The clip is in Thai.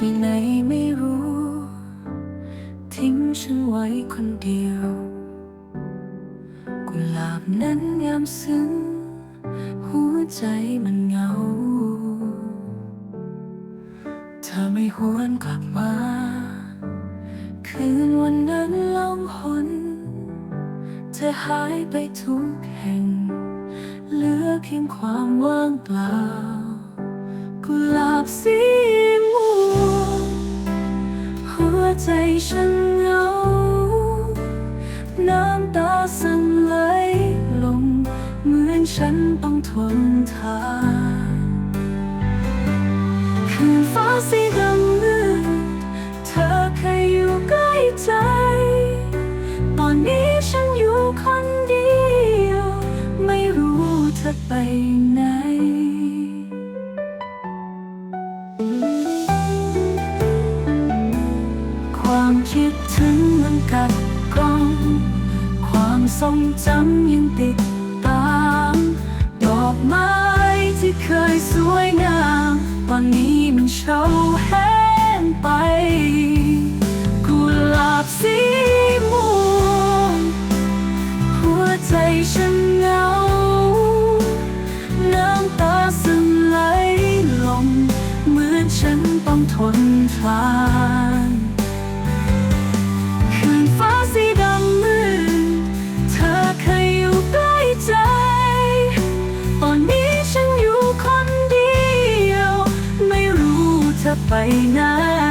ไม่รู้ ทิ้งฉันไว้คนเดียวกุหลาบนั้นยามซึ้ง หัวใจมันเหงา เธอไม่หวนกลับมา คืนวันนั้นล่องหนเธอหายไปทุกแห่ง เหลือเพียงความว่างเปล่ากุหลาบสี ใจฉันเหงา น้ำตาสั่นไหลลง เหมือนฉันต้องทนทานคืนฟ้าสีดำมืดเธอเคยอยู่ใกล้ใจ ตอนนี้ฉันอยู่คนเดียว ไม่รู้เธอไปไหน คิดถึงมันกัดกร่อง ความทรงจำยังติดตาม ดอกไม้ที่เคยสวยงาม ตอนนี้มันเฉาแห้งไปกุหลาบสีม่วงหัวใจฉันเหงา น้ำตาซึมไหลลง เหมือนฉันต้องทนทา sa painan.